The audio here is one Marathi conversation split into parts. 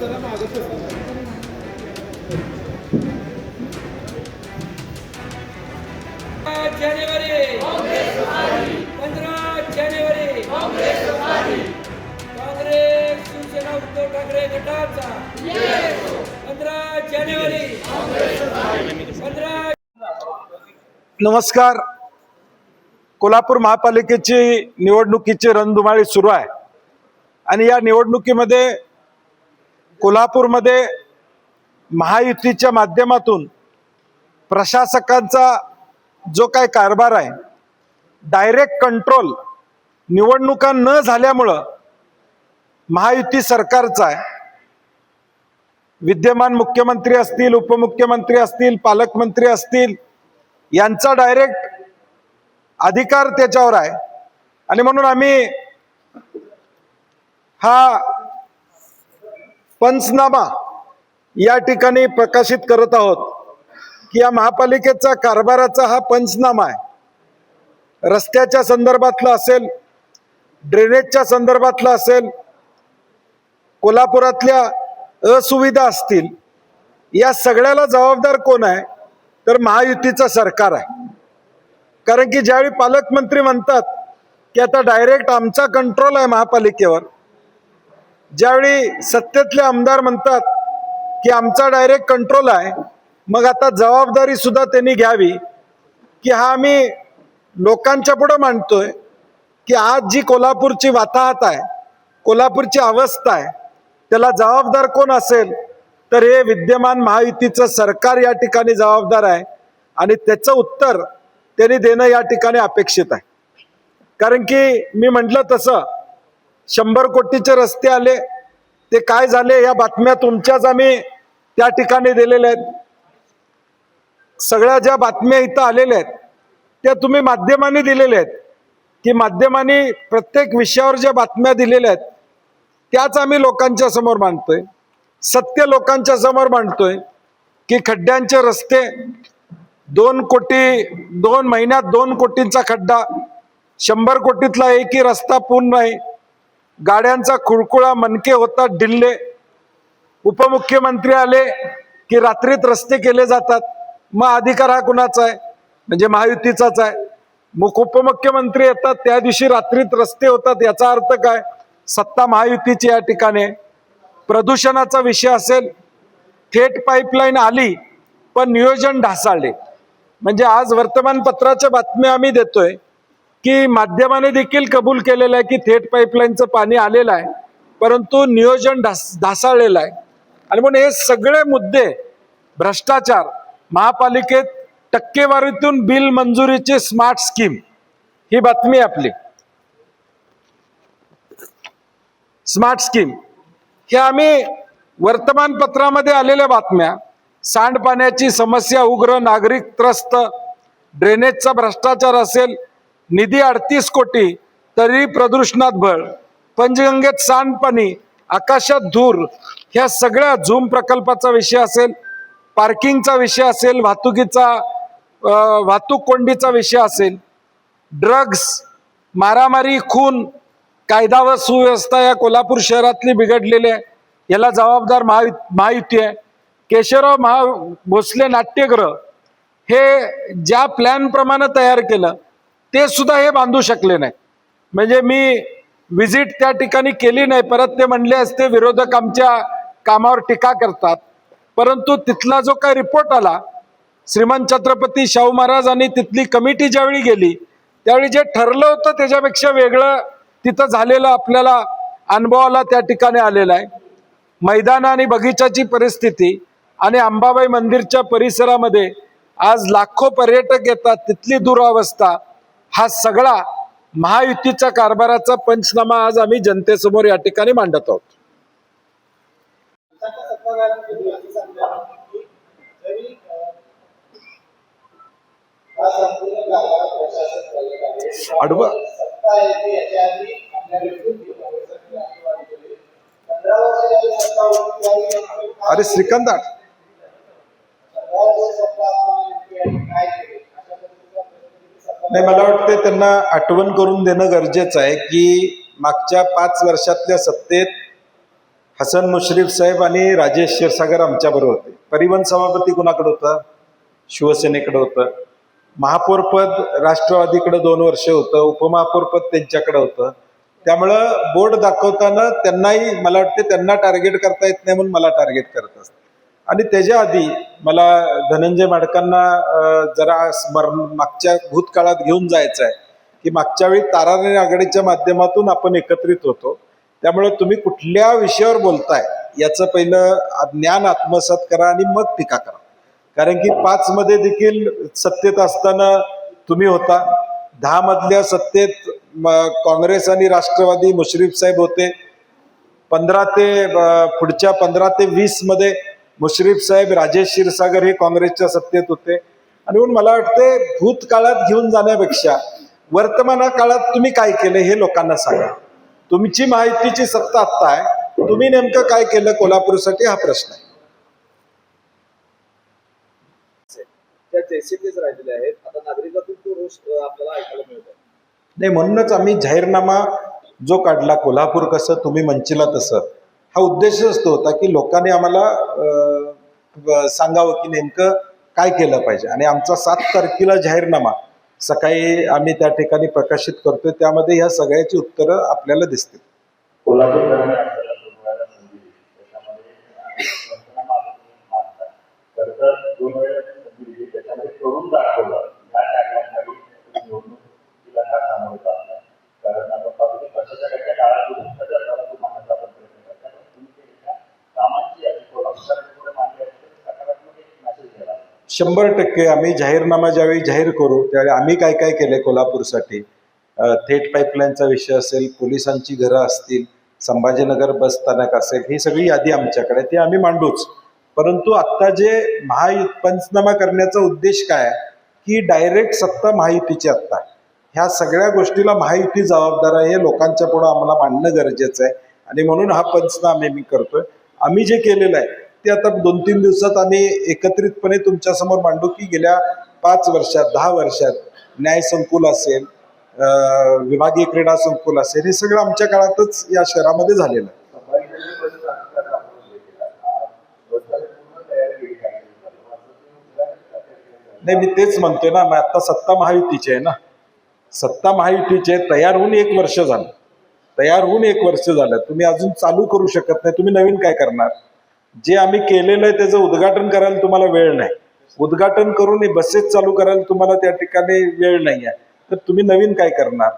जानेवारी पंधरा जानेवारी. काँग्रेस शिवसेना उद्धव ठाकरे गटाचा. पंधरा जानेवारी. पंधरा नमस्कार. कोल्हापूर महापालिकेची निवडणुकीची रणधुमाळी सुरू आहे. आणि या निवडणुकीमध्ये कोल्हापूरमध्ये महायुतीच्या माध्यमातून प्रशासकांचा जो काय कारभार आहे डायरेक्ट कंट्रोल निवडणुका न झाल्यामुळं महायुती सरकारचा आहे. विद्यमान मुख्यमंत्री असतील उपमुख्यमंत्री असतील पालकमंत्री असतील यांचा डायरेक्ट अधिकार त्याच्यावर आहे. आणि म्हणून आम्ही हा पंचनामा या ठिकाणी प्रकाशित करत आहोत की या महापालिकेचा कारभाराचा हा पंचनामा आहे. रस्त्याच्या संदर्भातला असेल ड्रेनेजच्या संदर्भातला असेल कोल्हापुरातल्या असुविधा असतील या सगळ्याला जबाबदार कोण आहे? तर महायुतीचं सरकार आहे. कारण की ज्यावेळी पालकमंत्री म्हणतात की आता डायरेक्ट आमचा कंट्रोल आहे महापालिकेवर ज्यावेळी सत्तेतले आमदार म्हणतात की आमचा डायरेक्ट कंट्रोल आहे मग आता जबाबदारी सुद्धा त्यांनी घ्यावी की हा आम्ही लोकांच्या पुढं मांडतोय की आज जी कोल्हापूरची वाताहत आहे कोल्हापूरची अवस्था आहे त्याला जबाबदार कोण असेल तर हे विद्यमान महायुतीचं सरकार या ठिकाणी जबाबदार आहे आणि त्याचं उत्तर त्यांनी देणं या ठिकाणी अपेक्षित आहे. कारण की मी म्हटलं तसं शंभर कोटीचे रस्ते आले. ते काय झाले या बातम्या तुमच्याच आम्ही त्या ठिकाणी दिलेल्या आहेत. सगळ्या ज्या बातम्या इथं आलेल्या आहेत त्या तुम्ही माध्यमांनी दिलेल्या आहेत. की माध्यमांनी प्रत्येक विषयावर ज्या बातम्या दिलेल्या आहेत त्याच आम्ही लोकांच्या समोर मांडतोय. सत्य लोकांच्या समोर मांडतोय. की खड्ड्यांचे रस्ते दोन कोटी दोन महिन्यात दोन कोटींचा खड्डा शंभर कोटीतला एकही रस्ता पूर्ण नाही. गाड्यांचा कुळकुळा मनके होतात डिल्ले उपमुख्यमंत्री आले की रात्रीत रस्ते केले जातात. मग अधिकार हा कुणाचा आहे? म्हणजे महायुतीचाच आहे. मग उपमुख्यमंत्री येतात त्या दिवशी रात्रीत रस्ते होतात याचा अर्थ काय? सत्ता महायुतीची या ठिकाणी. प्रदूषणाचा विषय असेल थेट पाईपलाईन आली पण नियोजन ढासाळले. म्हणजे आज वर्तमानपत्राच्या बातम्या आम्ही देतोय की माध्यमाने देखील कबूल केलेलं आहे की थेट पाईपलाईनचं पाणी आलेलं आहे परंतु नियोजन ढास ढासाळलेलं आहे. आणि म्हणून हे सगळे मुद्दे भ्रष्टाचार महापालिकेत टक्केवारीतून बिल मंजुरीची स्मार्ट स्कीम ही बातमी आपली. Smart scheme. हे आम्ही वर्तमानपत्रामध्ये आलेल्या बातम्या सांडपाण्याची समस्या उग्र नागरिक त्रस्त ड्रेनेजचा भ्रष्टाचार असेल निधी अडतीस कोटी तरी प्रदूषणात भर. पंचगंगेत सांडपाणी आकाशात धूर ह्या सगळ्या झूम प्रकल्पाचा विषय असेल पार्किंगचा विषय असेल वाहतुकीचा वाहतूक कोंडीचा विषय असेल ड्रग्स मारामारी खून कायदा व सुव्यवस्था या कोल्हापूर शहरातली बिघडलेली आहे. याला जबाबदार महा महायुती आहे. केशवराव महा भोसले नाट्यगृह हे ज्या प्लॅनप्रमाणे तयार केलं ते सुद्धा हे बांधू शकले नाही. म्हणजे मी विजिट त्या ठिकाणी केली नाही. परत ते म्हणले असते विरोधक आमच्या कामावर टीका करतात. परंतु तिथला जो काय रिपोर्ट आला श्रीमंत छत्रपती शाहू महाराज आणि तिथली कमिटी ज्यावेळी गेली त्यावेळी जे ठरलं होतं त्याच्यापेक्षा वेगळं तिथं झालेलं आपल्याला अनुभवाला त्या ठिकाणी आलेलं आहे. मैदान आणि बगीचाची परिस्थिती आणि अंबाबाई मंदिरच्या परिसरामध्ये आज लाखो पर्यटक येतात. तिथली दुरावस्था हा सगळा महायुतीच्या कारभाराचा पंचनामा आज आम्ही जनतेसमोर या ठिकाणी मांडत आहोत. अडवा अरे श्रीकांत नाही मला वाटतं त्यांना आठवण करून देणं गरजेचं आहे की मागच्या पाच वर्षातल्या सत्तेत हसन मुश्रीफ साहेब आणि राजेश क्षीरसागर आमच्याबरोबर होते. परिवहन सभापती कुणाकडे होतं? शिवसेनेकडे होतं. महापौरपद राष्ट्रवादीकडं दोन वर्ष होतं उपमहापौरपद त्यांच्याकडे होतं. त्यामुळं बोर्ड दाखवताना त्यांनाही मला वाटते त्यांना टार्गेट करता येत नाही म्हणून मला टार्गेट करत असतं आणि त्याच्या आधी मला धनंजय माडकांना जरा स्मरण मागच्या भूतकाळात घेऊन जायचं आहे की मागच्या वेळी ताराराणी आघाडीच्या माध्यमातून आपण एकत्रित होतो. त्यामुळे तुम्ही कुठल्या विषयावर बोलताय याचं पहिलं ज्ञान आत्मसात करा आणि मग टीका करा. कारण की पाच मध्ये देखील सत्तेत असताना तुम्ही होता. दहा मधल्या सत्तेत काँग्रेस आणि राष्ट्रवादी मुश्रीफ साहेब होते. पंधरा ते पुढच्या पंधरा ते वीसमध्ये मुश्रीफ साहेब राजेश क्षीरसागर हे काँग्रेसच्या सत्तेत होते. आणि म्हणून मला वाटते भूतकाळात घेऊन जाण्यापेक्षा वर्तमान काळात तुम्ही काय केलं हे लोकांना सांगा. तुमची माहितीची सत्ता आत्ता आहे. तुम्ही नेमकं काय केलं कोल्हापूरसाठी हा प्रश्न आहे. त्या जैसेतेच राहिलेले आहेत आता नागरिकातून तो रोष अ, आपल्याला ऐकायला मिळतो नाही म्हणूनच आम्ही जाहीरनामा जो काढला कोल्हापूर कसं तुम्ही म्हणचिला तसं हा उद्देशच तो होता की लोकांनी आम्हाला सांगावं की नेमकं काय केलं पाहिजे. आणि आमचा सात तारखेला जाहीरनामा सकाळी आम्ही त्या ठिकाणी प्रकाशित करतोय. त्यामध्ये ह्या सगळ्याची उत्तरं आपल्याला दिसतील कोल्हापूरकरांनी आपल्याला सोडवायला संधी दिली त्याच्यामध्ये पंचनामा आधीच मानतात खरं तर दोन वेळेला ती संधी दिली त्याच्यामध्ये करून दाखवलं या टॅगलाईनखाली निवडणुकीला का सामोरं जात नाही कारण आपण पाहतो की कशाच्या काळात भ्रष्टाचार झाला तो मानण्याचा आपण प्रयत्न करतो पण तुम्ही केलेल्या कामांची यादी कोल्हापूरकरांनी पुढे मांडली असते सकारात्मक एक मेसेज गेला शंभर टक्के आम्ही जाहीरनामा ज्यावेळी जाहीर करू त्यावेळी आम्ही काय काय केले कोल्हापूरसाठी? थेट पाईपलाईनचा विषय असेल पोलिसांची घरं असतील संभाजीनगर बस स्थानक असेल ही सगळी यादी आमच्याकडे ती आम्ही मांडूच. परंतु आत्ता जे महायु पंचनामा करण्याचा उद्देश काय? आहे की डायरेक्ट सत्ता महायुतीची आत्ता. ह्या सगळ्या गोष्टीला महायुती जबाबदार आहे हे लोकांच्या पुढं आम्हाला मांडणं गरजेचं आहे. आणि म्हणून हा पंचनामे मी करतोय. आम्ही जे केलेलं आहे ते आता दोन तीन दिवसात आम्ही एकत्रितपणे तुमच्यासमोर मांडू की गेल्या पाच वर्षात दहा वर्षात न्याय संकुल असेल अं, विभागीय क्रीडा संकुल असेल हे सगळं आमच्या काळातच या शहरामध्ये झालेलं. आहे नाही मी तेच म्हणतोय ना मग आता सत्ता महायुतीची आहे ना. सत्ता महायुतीचे तयार होऊन एक वर्ष झालं. तयार होऊन एक वर्ष झालं. तुम्ही अजून चालू करू शकत नाही. तुम्ही नवीन काय करणार? जे आम्ही केलेलं आहे त्याचं उद्घाटन करायला तुम्हाला वेळ नाही. उद्घाटन करून हे बसेस चालू करायला तुम्हाला त्या ठिकाणी वेळ नाही आहे. तर तुम्ही नवीन काय करणार?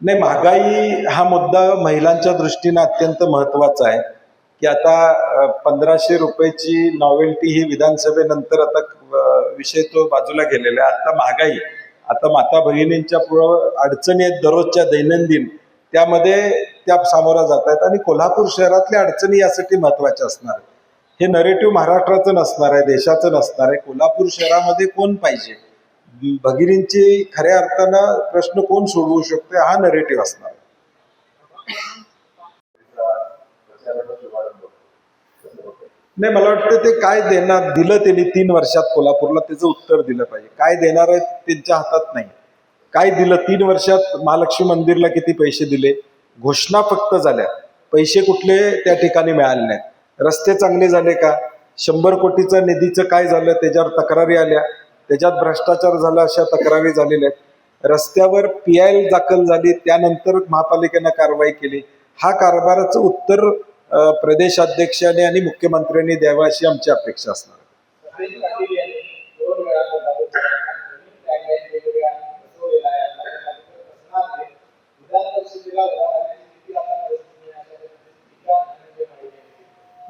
नाही महागाई हा मुद्दा महिलांच्या दृष्टीने अत्यंत महत्त्वाचा आहे. की आता पंधराशे रुपयाची नॉवेल्टी ही विधानसभेनंतर आता विषय तो बाजूला गेलेला आहे. आता महागाई आता माता भगिनींच्या पुढं अडचणी आहेत दररोजच्या दैनंदिन. त्यामध्ये त्या सामोरा जात आहेत आणि कोल्हापूर शहरातल्या अडचणी यासाठी महत्त्वाच्या असणार हे नरेटिव्ह महाराष्ट्राचं नसणार आहे देशाचं नसणार आहे. कोल्हापूर शहरामध्ये कोण पाहिजे? भगिनींची खऱ्या अर्थानं प्रश्न कोण सोडवू शकतो हा नरेटिव्ह असणार नाही मला वाटतं ते काय देणार दिलं त्यांनी तीन वर्षात कोल्हापूरला त्याचं उत्तर दिलं पाहिजे. काय देणार आहे त्यांच्या हातात नाही. काय दिलं तीन वर्षात महालक्ष्मी मंदिरला किती पैसे दिले? घोषणा फक्त झाल्या. पैसे कुठले त्या ठिकाणी मिळाले नाहीत. रस्ते चांगले झाले का? शंभर कोटीचं निधीचं काय झालं? त्याच्यावर तक्रारी आल्या. त्याच्यात भ्रष्टाचार झाला अशा तक्रारी झालेल्या आहेत. रस्त्यावर पी आय एल दाखल झाली त्यानंतर महापालिकेनं कारवाई केली. हा कारभाराचं उत्तर प्रदेशाध्यक्षाने आणि मुख्यमंत्र्यांनी द्यावा अशी आमची अपेक्षा असणार.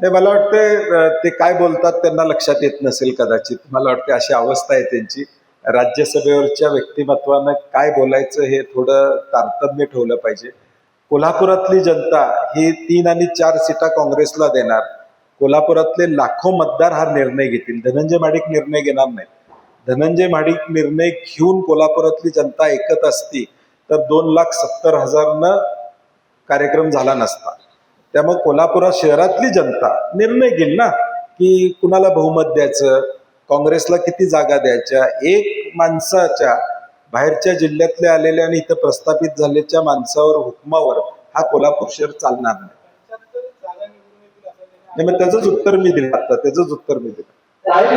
नाही मला वाटतं ते काय बोलतात त्यांना लक्षात येत नसेल कदाचित. मला वाटते अशी अवस्था आहे त्यांची. राज्यसभेवरच्या व्यक्तिमत्वानं काय बोलायचं हे थोडं तारतम्य ठेवलं पाहिजे. कोल्हापुरातली जनता ही तीन आणि चार सीटा काँग्रेसला देणार. कोल्हापुरातले लाखो मतदार हा निर्णय घेतील. धनंजय माडिक निर्णय घेणार नाही धनंजय माडिक निर्णय घेऊन कोल्हापुरातली जनता ऐकत असती तर दोन लाख सत्तर हजारनं कार्यक्रम झाला नसता. त्यामुळे कोल्हापुरात शहरातली जनता निर्णय घेईल ना की कुणाला बहुमत द्यायचं? काँग्रेसला किती जागा द्यायच्या? एक माणसाच्या बाहेरच्या जिल्ह्यातले आलेल्या आणि इथं प्रस्थापित झालेल्या माणसावर हुकमावर हा कोल्हापूर शहर चालणार नाही. मग त्याचंच उत्तर मी दिलं आता त्याचंच उत्तर मी दिलं. काही